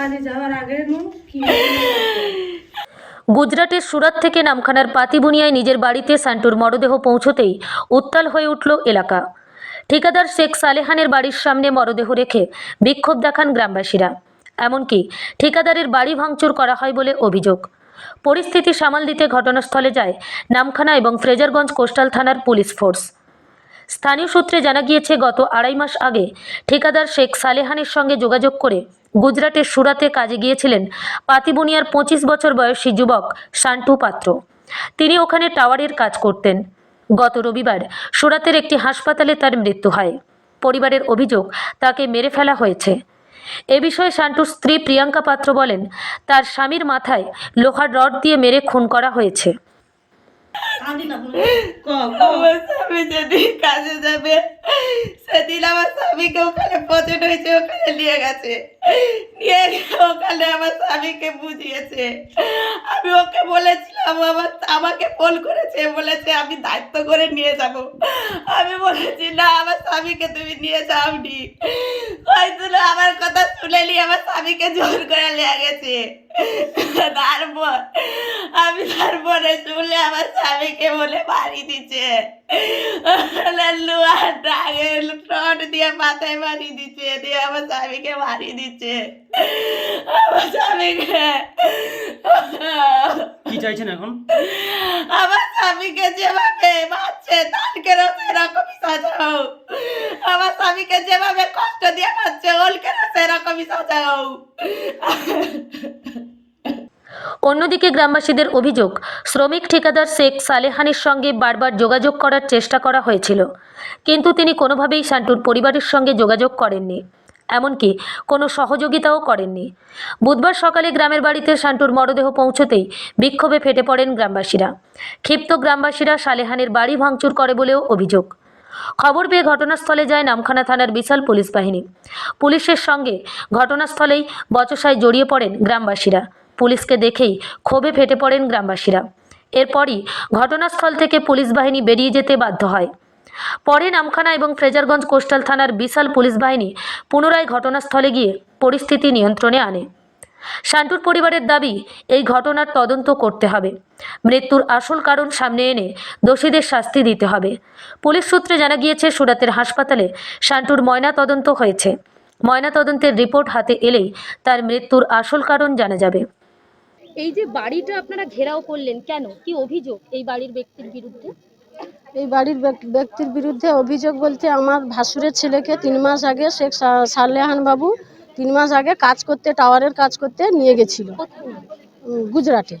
কাজে যাওয়ার আগে গুজরাটের সুরাত থেকে নামখানার পাতিবুনিয়ায় নিজের বাড়িতে সান্টুর মরদেহ পৌঁছতেই উত্তাল হয়ে উঠল এলাকা। ঠিকাদার শেখ সালেহানের বাড়ির সামনে মরদেহ রেখে বিক্ষোভ দেখান গ্রামবাসীরা। এমনকি ঠিকাদারের বাড়ি ভাঙচুর করা হয় বলে অভিযোগ। পরিস্থিতি সামাল দিতে ঘটনাস্থলে যায় নামখানা এবং ফ্রেজারগঞ্জ কোস্টাল থানার পুলিশ ফোর্স। স্থানীয় সূত্রে জানা গিয়েছে, গত আড়াই মাস আগে ঠিকাদার শেখ সালেহানের সঙ্গে যোগাযোগ করে গুজরাটের সুরাতে কাজে গিয়েছিলেন পাতিবুনিয়ার পঁচিশ বছর বয়সী যুবক শান্টু পাত্র। তিনি ওখানে টাওয়ারের কাজ করতেন। গত রবিবার সুরাতের একটি হাসপাতালে তার মৃত্যু হয়। পরিবারের অভিযোগ তাকে মেরে ফেলা হয়েছে। এ বিষয়ে শান্টুর স্ত্রী প্রিয়াঙ্কা পাত্র বলেন, তার স্বামীর মাথায় লোহার রড দিয়ে মেরে খুন করা হয়েছে। আমার যেদিন কাজে যাবে, সেদিন আমার স্বামীকে ওখানে পছন্দ হয়েছে, ওখানে নিয়ে গেছে। নিয়ে ওখানে আমার স্বামীকে বুঝিয়েছে। আমি ওকে বলেছিলাম, আমার, আমাকে ফোন করেছে, বলেছে আমি দায়িত্ব করে নিয়ে যাব। আমি বলেছি, না, আমার স্বামীকে তুমি নিয়ে যাওনি। শুনেলি আমার স্বামীকে জোর করে নিয়ে গেছে। তারপর আমি তারপরে শুনলে আমার স্বামীকে বলে বাড়ি দিচ্ছে। লোহার ডাঙে টট দিয়ে মাথায় বাড়ি দিচ্ছে দিয়ে আমার স্বামীকে বাড়ি দিচ্ছে। আমার স্বামীকে কি চাইছেন এখন? আমার স্বামীকে যেভাবে মারছে তাদেরও সেরকমই সাজাও? স্বামীকে যেভাবে কষ্ট দিয়ে মারছে ওলকেও সেরকমই সাজাও। অন্যদিকে গ্রামবাসীদের অভিযোগ, শ্রমিক ঠিকাদার শেখ সালেহানের সঙ্গে বারবার যোগাযোগ করার চেষ্টা করা হয়েছিল। কিন্তু তিনি কোনোভাবেই শান্টুর পরিবারের সঙ্গে যোগাযোগ করেননি। এমনকি কোনো সহযোগিতাও করেননি। বুধবার সকালে গ্রামের বাড়িতে শান্টুর মরদেহ পৌঁছতেই বিক্ষোভে ফেটে পড়েন গ্রামবাসীরা। ক্ষিপ্ত গ্রামবাসীরা সালেহানের বাড়ি ভাঙচুর করে বলেও অভিযোগ। খবর পেয়ে ঘটনাস্থলে যায় নামখানা থানার বিশাল পুলিশ বাহিনী। পুলিশের সঙ্গে ঘটনাস্থলেই বচসায় জড়িয়ে পড়েন গ্রামবাসীরা। পুলিশকে দেখেই ক্ষোভে ফেটে পড়েন গ্রামবাসীরা। এরপরই ঘটনাস্থল থেকে পুলিশ বাহিনী বেরিয়ে যেতে বাধ্য হয়। পরে নামখানা এবং ফ্রেজারগঞ্জ কোস্টাল থানার বিশাল পুলিশ বাহিনী পুনরায় ঘটনাস্থলে গিয়ে পরিস্থিতি নিয়ন্ত্রণে আনে। শান্টুর পরিবারের দাবি এই ঘটনার তদন্ত করতে হবে। মৃত্যুর আসল কারণ সামনে এনে দোষীদের শাস্তি দিতে হবে। পুলিশ সূত্রে জানা গিয়েছে সুরাতের হাসপাতালে শান্টুর ময়না তদন্ত হয়েছে। ময়না তদন্তের রিপোর্ট হাতে এলেই তার মৃত্যুর আসল কারণ জানা যাবে। এই যে বাড়িটা আপনারা ঘেরাও করলেন কেন? কি অভিযোগ এই বাড়ির ব্যক্তির বিরুদ্ধে? এই বাড়ির ব্যক- ব্যক্তির বিরুদ্ধে অভিযোগ বলতে আমার ভাসুরের ছেলেকে তিন মাস আগে শেখ সা- সালেহান বাবু তিন মাস আগে কাজ করতে, টাওয়ারের কাজ করতে নিয়ে গেছিল। গুজরাটে।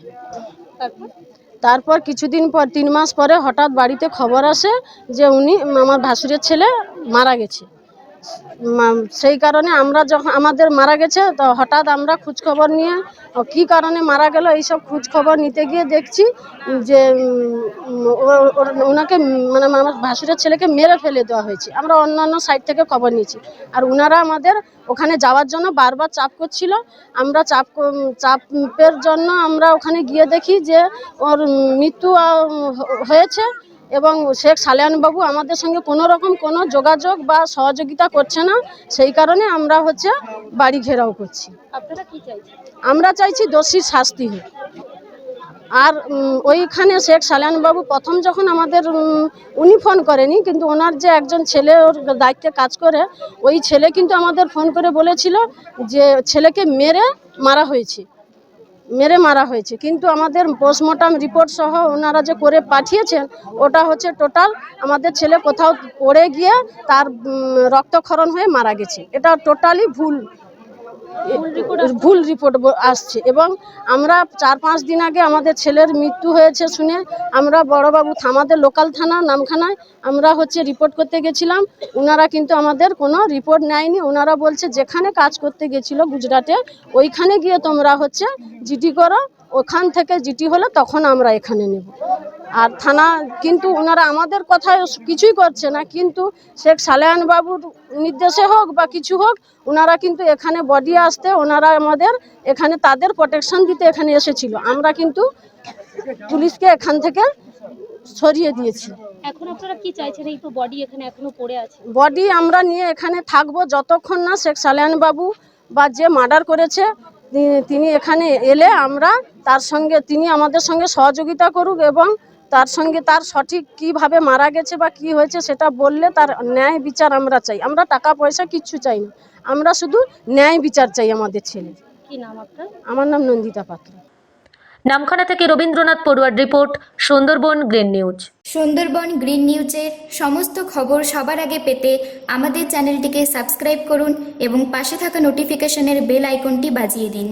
তারপর কিছুদিন পর, তিন মাস পরে হঠাৎ বাড়িতে খবর আসে যে উনি, আমার ভাসুরের ছেলে মারা গেছে। সেই কারণে আমরা যখন, আমাদের মারা গেছে, তো হঠাৎ আমরা খোঁজখবর নিয়ে কী কারণে মারা গেল, এইসব খোঁজখবর নিতে গিয়ে দেখছি যে ওনাকে মানে আমার ভাসুরের ছেলেকে মেরে ফেলে দেওয়া হয়েছে। আমরা অন্যান্য সাইড থেকে খবর নিয়েছি। আর ওনারা আমাদের ওখানে যাওয়ার জন্য বারবার চাপ করছিল। আমরা চাপ চাপের জন্য আমরা ওখানে গিয়ে দেখি যে, ওর মৃত্যু হয়েছে। এবং শেখ সালেহান বাবু আমাদের সঙ্গে কোনো রকম কোনো যোগাযোগ বা সহযোগিতা করছে না। সেই কারণে আমরা হচ্ছে বাড়ি ঘেরাও করছি। আপনারা কি চাইছেন? আমরা চাইছি দোষীর শাস্তি হোক। আর ওইখানে শেখ সালেহান বাবু প্রথম যখন আমাদের উনি ফোন করেনি কিন্তু ওনার যে একজন ছেলে ওর দায়িত্বে কাজ করে ওই ছেলে কিন্তু আমাদের ফোন করে বলেছিল যে ছেলেকে মেরে মারা হয়েছে। মেরে মারা হয়েছে। কিন্তু আমাদের পোস্টমর্টম রিপোর্ট সহ ওনারা যে করে পাঠিয়েছেন, ওটা হচ্ছে টোটাল আমাদের ছেলে কোথাও পড়ে গিয়ে তার রক্তক্ষরণ হয়ে মারা গেছে। এটা টোটালি ভুল। ভুল রিপোর্ট আসছে এবং আমরা চার পাঁচ দিন আগে আমাদের ছেলের মৃত্যু হয়েছে শুনে আমরা বড়বাবু থা- আমাদের লোকাল থানা নামখানায় আমরা হচ্ছে রিপোর্ট করতে গেছিলাম। ওনারা কিন্তু আমাদের কোনো রিপোর্ট নেয়নি। ওনারা বলছে যেখানে কাজ করতে গেছিল গুজরাটে ওইখানে গিয়ে তোমরা হচ্ছে জিডি করো। ওখান থেকে জিটি হলে তখন আমরা এখানে নেব। আর থানা কিন্তু ওনারা আমাদের কথায় কিছুই করছে না কিন্তু শেখ সালেহান বাবুর নির্দেশে হোক বা কিছু হোক ওনারা কিন্তু এখানে বডি আসতে ওনারা আমাদের এখানে তাদের প্রোটেকশন দিতে এখানে এসেছিল। আমরা কিন্তু পুলিশকে এখান থেকে সরিয়ে দিয়েছি। এখন আপনারা কি চাইছেন? এই তো বডি এখানে এখনও পড়ে আছে। বডি আমরা নিয়ে এখানে থাকব যতক্ষণ না শেখ সালেহান বাবু বা যে মার্ডার করেছে তিনি এখানে এলে আমরা তার সঙ্গে তিনি আমাদের সঙ্গে সহযোগিতা করুক এবং তার সঙ্গে তার সঠিক কীভাবে মারা গেছে বা কি হয়েছে সেটা বললে তার ন্যায় বিচার আমরা চাই। আমরা টাকা পয়সা কিচ্ছু চাই না। আমরা শুধু ন্যায় বিচার চাই আমাদের ছেলে কি নাম আপনার? আমার নাম নন্দিতা পাত্র। নামখানা থেকে Rabindranath পড়ুয়ার report Sundarban green news. Sundarban green নিউজের সমস্ত খবর সবার আগে পেতে আমাদের চ্যানেলটিকে সাবস্ক্রাইব করুন এবং পাশে থাকা নোটিফিকেশনের বেল আইকনটি বাজিয়ে দিন।